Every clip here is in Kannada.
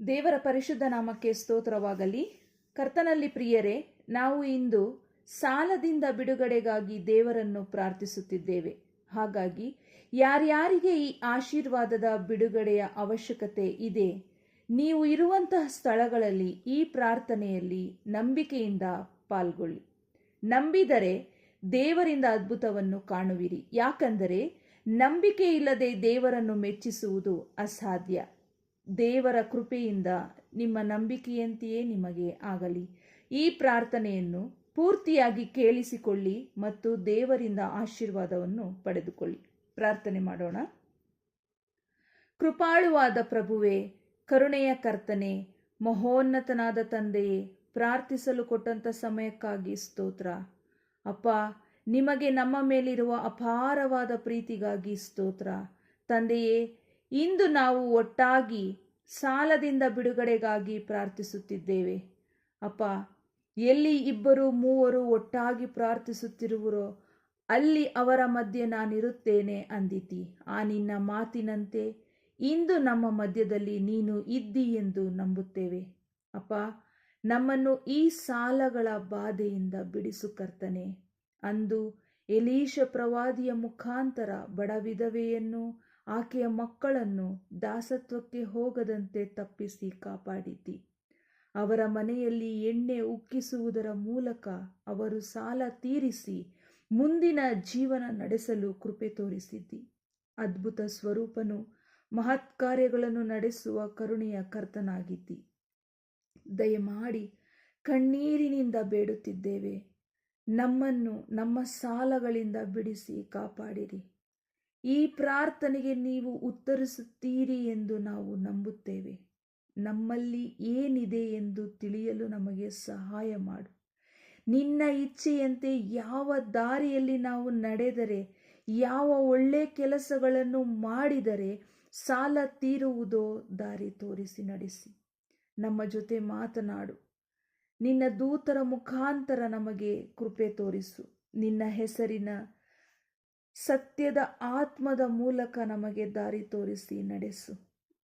ದೇವರ ಪರಿಶುದ್ಧ ನಾಮಕ್ಕೆ ಸ್ತೋತ್ರವಾಗಲಿ. ಕರ್ತನಲ್ಲಿ ಪ್ರಿಯರೇ, ನಾವು ಇಂದು ಸಾಲದಿಂದ ಬಿಡುಗಡೆಗಾಗಿ ದೇವರನ್ನು ಪ್ರಾರ್ಥಿಸುತ್ತಿದ್ದೇವೆ. ಹಾಗಾಗಿ ಯಾರ್ಯಾರಿಗೆ ಈ ಆಶೀರ್ವಾದದ ಬಿಡುಗಡೆಯ ಅವಶ್ಯಕತೆ ಇದೆ, ನೀವು ಇರುವಂತಹ ಸ್ಥಳಗಳಲ್ಲಿ ಈ ಪ್ರಾರ್ಥನೆಯಲ್ಲಿ ನಂಬಿಕೆಯಿಂದ ಪಾಲ್ಗೊಳ್ಳಿ. ನಂಬಿದರೆ ದೇವರಿಂದ ಅದ್ಭುತವನ್ನು ಕಾಣುವಿರಿ. ಯಾಕಂದರೆ ನಂಬಿಕೆ ಇಲ್ಲದೆ ದೇವರನ್ನು ಮೆಚ್ಚಿಸುವುದು ಅಸಾಧ್ಯ. ದೇವರ ಕೃಪೆಯಿಂದ ನಿಮ್ಮ ನಂಬಿಕೆಯಂತೆಯೇ ನಿಮಗೆ ಆಗಲಿ. ಈ ಪ್ರಾರ್ಥನೆಯನ್ನು ಪೂರ್ತಿಯಾಗಿ ಕೇಳಿಸಿಕೊಳ್ಳಿ ಮತ್ತು ದೇವರಿಂದ ಆಶೀರ್ವಾದವನ್ನು ಪಡೆದುಕೊಳ್ಳಿ. ಪ್ರಾರ್ಥನೆ ಮಾಡೋಣ. ಕೃಪಾಳುವಾದ ಪ್ರಭುವೆ, ಕರುಣೆಯ ಕರ್ತನೆ, ಮಹೋನ್ನತನಾದ ತಂದೆಯೇ, ಪ್ರಾರ್ಥಿಸಲು ಕೊಟ್ಟಂಥ ಸಮಯಕ್ಕಾಗಿ ಸ್ತೋತ್ರ. ಅಪ್ಪ, ನಿಮಗೆ ನಮ್ಮ ಮೇಲಿರುವ ಅಪಾರವಾದ ಪ್ರೀತಿಗಾಗಿ ಸ್ತೋತ್ರ. ತಂದೆಯೇ ಇಂದು ನಾವು ಒಟ್ಟಾಗಿ ಸಾಲದಿಂದ ಬಿಡುಗಡೆಗಾಗಿ ಪ್ರಾರ್ಥಿಸುತ್ತಿದ್ದೇವೆ. ಅಪ್ಪ, ಎಲ್ಲಿ ಇಬ್ಬರು ಮೂವರು ಒಟ್ಟಾಗಿ ಪ್ರಾರ್ಥಿಸುತ್ತಿರುವರೋ ಅಲ್ಲಿ ಅವರ ಮಧ್ಯೆ ನಾನಿರುತ್ತೇನೆ ಅಂದಿತಿ. ಆ ನಿನ್ನ ಮಾತಿನಂತೆ ಇಂದು ನಮ್ಮ ಮಧ್ಯದಲ್ಲಿ ನೀನು ಇದ್ದಿ ಎಂದು ನಂಬುತ್ತೇವೆ. ಅಪ್ಪ, ನಮ್ಮನ್ನು ಈ ಸಾಲಗಳ ಬಾಧೆಯಿಂದ ಬಿಡಿಸು ಕರ್ತನೆ. ಅಂದು ಎಲೀಶ ಪ್ರವಾದಿಯ ಮುಖಾಂತರ ಬಡ ವಿಧವೆಯನ್ನು ಆಕೆಯ ಮಕ್ಕಳನ್ನು ದಾಸತ್ವಕ್ಕೆ ಹೋಗದಂತೆ ತಪ್ಪಿಸಿ ಕಾಪಾಡಿದ್ದಿ. ಅವರ ಮನೆಯಲ್ಲಿ ಎಣ್ಣೆ ಉಕ್ಕಿಸುವುದರ ಮೂಲಕ ಅವರು ಸಾಲ ತೀರಿಸಿ ಮುಂದಿನ ಜೀವನ ನಡೆಸಲು ಕೃಪೆ ತೋರಿಸಿದ್ದಿ. ಅದ್ಭುತ ಸ್ವರೂಪನು ಮಹತ್ ಕಾರ್ಯಗಳನ್ನು ನಡೆಸುವ ಕರುಣೆಯ ಕರ್ತನಾಗಿದ್ದಿ. ದಯಮಾಡಿ ಕಣ್ಣೀರಿನಿಂದ ಬೇಡುತ್ತಿದ್ದೇವೆ. ನಮ್ಮನ್ನು ನಮ್ಮ ಸಾಲಗಳಿಂದ ಬಿಡಿಸಿ ಕಾಪಾಡಿರಿ. ಈ ಪ್ರಾರ್ಥನೆಗೆ ನೀವು ಉತ್ತರಿಸುತ್ತೀರಿ ಎಂದು ನಾವು ನಂಬುತ್ತೇವೆ. ನಮ್ಮಲ್ಲಿ ಏನಿದೆ ಎಂದು ತಿಳಿಯಲು ನಮಗೆ ಸಹಾಯ ಮಾಡು. ನಿನ್ನ ಇಚ್ಛೆಯಂತೆ ಯಾವ ದಾರಿಯಲ್ಲಿ ನಾವು ನಡೆದರೆ, ಯಾವ ಒಳ್ಳೆ ಕೆಲಸಗಳನ್ನು ಮಾಡಿದರೆ ಸಾಲ ತೀರುವುದೋ ದಾರಿ ತೋರಿಸಿ ನಡೆಸಿ. ನಮ್ಮ ಜೊತೆ ಮಾತನಾಡು. ನಿನ್ನ ದೂತರ ಮುಖಾಂತರ ನಮಗೆ ಕೃಪೆ ತೋರಿಸು. ನಿನ್ನ ಹೆಸರಿನ ಸತ್ಯದ ಆತ್ಮದ ಮೂಲಕ ನಮಗೆ ದಾರಿ ತೋರಿಸಿ ನಡೆಸು.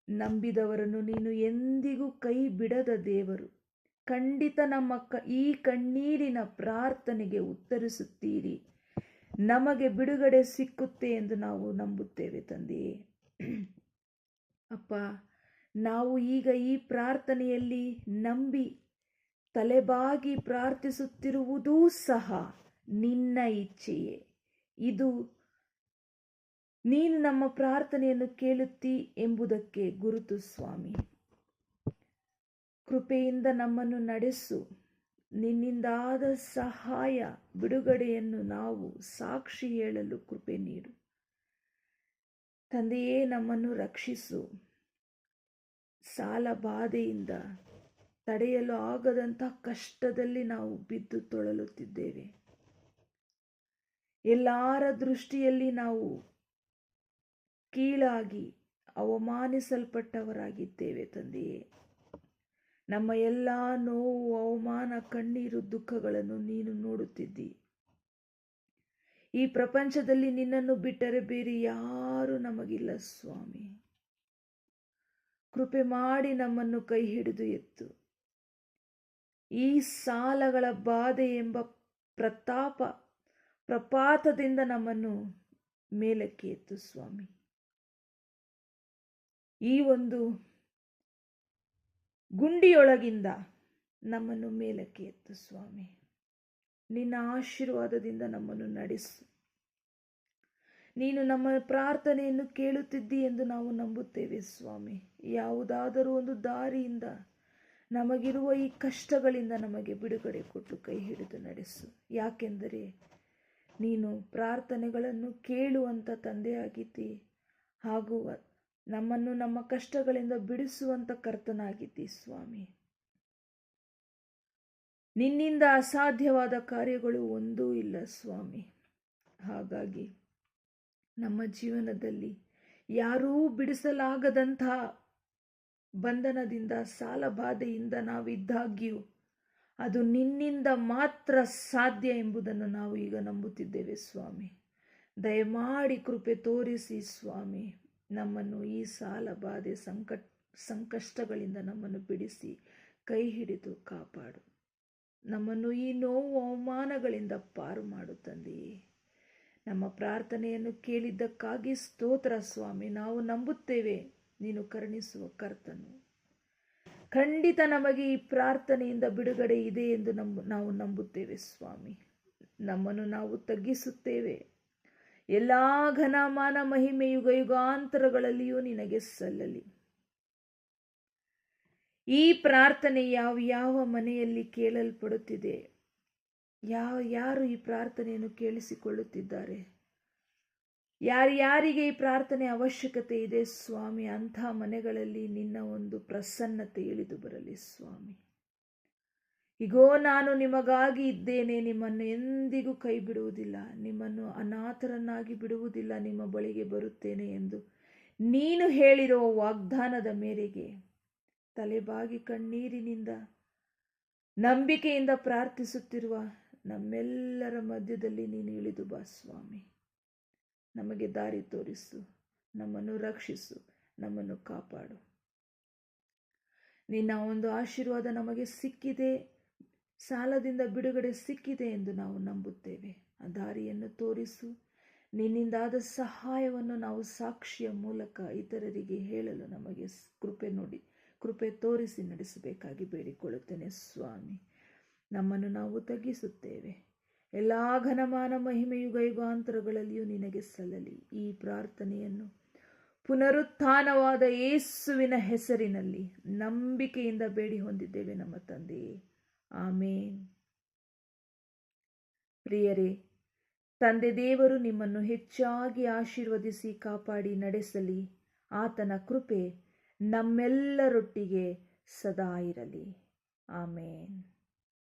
ನಂಬಿದವರನ್ನು ನೀನು ಎಂದಿಗೂ ಕೈ ಬಿಡದ ದೇವರು. ಖಂಡಿತ ನಮ್ಮ ಕ, ಈ ಕಣ್ಣೀರಿನ ಪ್ರಾರ್ಥನೆಗೆ ಉತ್ತರಿಸುತ್ತೀರಿ. ನಮಗೆ ಬಿಡುಗಡೆ ಸಿಕ್ಕುತ್ತೆ ಎಂದು ನಾವು ನಂಬುತ್ತೇವೆ ತಂದೆಯೇ. ಅಪ್ಪ, ನಾವು ಈಗ ಈ ಪ್ರಾರ್ಥನೆಯಲ್ಲಿ ನಂಬಿ ತಲೆಬಾಗಿ ಪ್ರಾರ್ಥಿಸುತ್ತಿರುವುದೂ ಸಹ ನಿನ್ನ ಇಚ್ಛೆಯೇ. ಇದು ನೀನು ನಮ್ಮ ಪ್ರಾರ್ಥನೆಯನ್ನು ಕೇಳುತ್ತಿ ಎಂಬುದಕ್ಕೆ ಗುರುತು ಸ್ವಾಮಿ. ಕೃಪೆಯಿಂದ ನಮ್ಮನ್ನು ನಡೆಸು. ನಿನ್ನಿಂದಾದ ಸಹಾಯ, ಬಿಡುಗಡೆಯನ್ನು ನಾವು ಸಾಕ್ಷಿ ಹೇಳಲು ಕೃಪೆ ನೀಡು. ತಂದೆಯೇ, ನಮ್ಮನ್ನು ರಕ್ಷಿಸು. ಸಾಲ ಬಾಧೆಯಿಂದ ತಡೆಯಲು ಆಗದಂಥ ಕಷ್ಟದಲ್ಲಿ ನಾವು ಬಿದ್ದು ತೊಳಲುತ್ತಿದ್ದೇವೆ. ಎಲ್ಲರ ದೃಷ್ಟಿಯಲ್ಲಿ ನಾವು ಕೀಳಾಗಿ ಅವಮಾನಿಸಲ್ಪಟ್ಟವರಾಗಿದ್ದೇವೆ ತಂದೆಯೇ. ನಮ್ಮ ಎಲ್ಲ ನೋವು, ಅವಮಾನ, ಕಣ್ಣೀರು, ದುಃಖಗಳನ್ನು ನೀನು ನೋಡುತ್ತಿದ್ದಿ. ಈ ಪ್ರಪಂಚದಲ್ಲಿ ನಿನ್ನನ್ನು ಬಿಟ್ಟರೆ ಬೇರೆ ಯಾರು ನಮಗಿಲ್ಲ ಸ್ವಾಮಿ. ಕೃಪೆ ಮಾಡಿ ನಮ್ಮನ್ನು ಕೈ ಹಿಡಿದು ಎತ್ತು. ಈ ಸಾಲಗಳ ಬಾಧೆ ಎಂಬ ಪ್ರತಾಪ, ಪ್ರಪಾತದಿಂದ ನಮ್ಮನ್ನು ಮೇಲಕ್ಕೆ ಎತ್ತು ಸ್ವಾಮಿ. ಈ ಒಂದು ಗುಂಡಿಯೊಳಗಿಂದ ನಮ್ಮನ್ನು ಮೇಲಕ್ಕೆ ಎತ್ತು ಸ್ವಾಮಿ. ನಿನ್ನ ಆಶೀರ್ವಾದದಿಂದ ನಮ್ಮನ್ನು ನಡೆಸು. ನೀನು ನಮ್ಮ ಪ್ರಾರ್ಥನೆಯನ್ನು ಕೇಳುತ್ತಿದ್ದಿ ಎಂದು ನಾವು ನಂಬುತ್ತೇವೆ ಸ್ವಾಮಿ. ಯಾವುದಾದರೂ ಒಂದು ದಾರಿಯಿಂದ ನಮಗಿರುವ ಈ ಕಷ್ಟಗಳಿಂದ ನಮಗೆ ಬಿಡುಗಡೆ ಕೊಟ್ಟು ಕೈ ಹಿಡಿದು ನಡೆಸು. ಯಾಕೆಂದರೆ ನೀನು ಪ್ರಾರ್ಥನೆಗಳನ್ನು ಕೇಳುವಂಥ ತಂದೆಯಾಗಿದ್ದಿ. ಹಾಗೂ ನಮ್ಮನ್ನು ನಮ್ಮ ಕಷ್ಟಗಳಿಂದ ಬಿಡಿಸುವಂಥ ಕರ್ತನಾಗಿದ್ದಿ ಸ್ವಾಮಿ. ನಿನ್ನಿಂದ ಅಸಾಧ್ಯವಾದ ಕಾರ್ಯಗಳು ಒಂದೂ ಇಲ್ಲ ಸ್ವಾಮಿ. ಹಾಗಾಗಿ ನಮ್ಮ ಜೀವನದಲ್ಲಿ ಯಾರೂ ಬಿಡಿಸಲಾಗದಂತಹ ಬಂಧನದಿಂದ, ಸಾಲಬಾಧೆಯಿಂದ ನಾವಿದ್ದಾಗ್ಯೂ ಅದು ನಿನ್ನಿಂದ ಮಾತ್ರ ಸಾಧ್ಯ ಎಂಬುದನ್ನು ನಾವು ಈಗ ನಂಬುತ್ತಿದ್ದೇವೆ ಸ್ವಾಮಿ. ದಯಮಾಡಿ ಕೃಪೆ ತೋರಿಸಿ ಸ್ವಾಮಿ. ನಮ್ಮನ್ನು ಈ ಸಾಲ ಬಾಧೆ ಸಂಕಟ, ಸಂಕಷ್ಟಗಳಿಂದ ನಮ್ಮನ್ನು ಬಿಡಿಸಿ ಕೈ ಹಿಡಿದು ಕಾಪಾಡು. ನಮ್ಮನ್ನು ಈ ನೋವು ಅವಮಾನಗಳಿಂದ ಪಾರು ಮಾಡು ತಂದೆಯೇ. ನಮ್ಮ ಪ್ರಾರ್ಥನೆಯನ್ನು ಕೇಳಿದ್ದಕ್ಕಾಗಿ ಸ್ತೋತ್ರ ಸ್ವಾಮಿ, ನಾವು ನಂಬುತ್ತೇವೆ, ನೀನು ಕರುಣಿಸುವ ಕರ್ತನು. ಖಂಡಿತ ನಮಗೆ ಈ ಪ್ರಾರ್ಥನೆಯಿಂದ ಬಿಡುಗಡೆ ಇದೆ ಎಂದು ನಂಬ ನಾವು ನಂಬುತ್ತೇವೆ ಸ್ವಾಮಿ. ನಮ್ಮನ್ನು ನಾವು ತಗ್ಗಿಸುತ್ತೇವೆ. ಎಲ್ಲ ಘನಮಾನ ಮಹಿಮೆ ಯುಗ ಯುಗಾಂತರಗಳಲ್ಲಿಯೂ ನಿನಗೆ ಸಲ್ಲಲಿ. ಈ ಪ್ರಾರ್ಥನೆ ಯಾವ ಯಾವ ಮನೆಯಲ್ಲಿ ಕೇಳಲ್ಪಡುತ್ತಿದೆ? ಯಾವ ಯಾರು ಈ ಪ್ರಾರ್ಥನೆಯನ್ನು ಕೇಳಿಸಿಕೊಳ್ಳುತ್ತಿದ್ದಾರೆ? ಯಾರ್ಯಾರಿಗೆ ಈ ಪ್ರಾರ್ಥನೆ ಅವಶ್ಯಕತೆ ಇದೆ? ಸ್ವಾಮಿ, ಅಂಥ ಮನೆಗಳಲ್ಲಿ ನಿನ್ನ ಒಂದು ಪ್ರಸನ್ನತೆ ಇಳಿದು ಬರಲಿ ಸ್ವಾಮಿ. ಇಗೋ, ನಾನು ನಿಮಗಾಗಿ ಇದ್ದೇನೆ. ನಿಮ್ಮನ್ನು ಎಂದಿಗೂ ಕೈ ಬಿಡುವುದಿಲ್ಲ ನಿಮ್ಮನ್ನು ಅನಾಥರನ್ನಾಗಿ ಬಿಡುವುದಿಲ್ಲ. ನಿಮ್ಮ ಬಳಿಗೆ ಬರುತ್ತೇನೆ ಎಂದು ನೀನು ಹೇಳಿರೋ ವಾಗ್ದಾನದ ಮೇರೆಗೆ ತಲೆಬಾಗಿ ಕಣ್ಣೀರಿನಿಂದ ನಂಬಿಕೆಯಿಂದ ಪ್ರಾರ್ಥಿಸುತ್ತಿರುವ ನಮ್ಮೆಲ್ಲರ ಮಧ್ಯದಲ್ಲಿ ನೀನು ಇಳಿದು ಬಾ ಸ್ವಾಮಿ. ನಮಗೆ ದಾರಿ ತೋರಿಸು. ನಮ್ಮನ್ನು ರಕ್ಷಿಸು. ನಮ್ಮನ್ನು ಕಾಪಾಡು. ನಿನ್ನ ಒಂದು ಆಶೀರ್ವಾದ ನಮಗೆ ಸಿಕ್ಕಿದೆ. ಸಾಲದಿಂದ ಬಿಡುಗಡೆ ಸಿಕ್ಕಿದೆ ಎಂದು ನಾವು ನಂಬುತ್ತೇವೆ. ಆ ದಾರಿಯನ್ನು ತೋರಿಸು. ನಿನ್ನಿಂದಾದ ಸಹಾಯವನ್ನು ನಾವು ಸಾಕ್ಷಿಯ ಮೂಲಕ ಇತರರಿಗೆ ಹೇಳಲು ನಮಗೆ ಕೃಪೆ ನೋಡಿ, ಕೃಪೆ ತೋರಿಸಿ ನಡೆಸಬೇಕಾಗಿ ಬೇಡಿಕೊಳ್ಳುತ್ತೇನೆ ಸ್ವಾಮಿ. ನಮ್ಮನ್ನು ನಾವು ತಗ್ಗಿಸುತ್ತೇವೆ. ಎಲ್ಲ ಘನಮಾನ ಮಹಿಮೆಯು ಗೈಗಾಂತರಗಳಲ್ಲಿಯೂ ನಿನಗೆ ಸಲ್ಲಲಿ. ಈ ಪ್ರಾರ್ಥನೆಯನ್ನು ಪುನರುತ್ಥಾನವಾದ ಯೇಸುವಿನ ಹೆಸರಿನಲ್ಲಿ ನಂಬಿಕೆಯಿಂದ ಬೇಡಿ ಹೊಂದಿದ್ದೇವೆ ನಮ್ಮ ತಂದೆಯೇ. ಆಮೇನ್. ಪ್ರಿಯರೇ, ತಂದೆ ದೇವರು ನಿಮ್ಮನ್ನು ಹೆಚ್ಚಾಗಿ ಆಶೀರ್ವದಿಸಿ ಕಾಪಾಡಿ ನಡೆಸಲಿ. ಆತನ ಕೃಪೆ ನಮ್ಮೆಲ್ಲರೊಟ್ಟಿಗೆ ಸದಾ ಇರಲಿ. ಆಮೇನ್.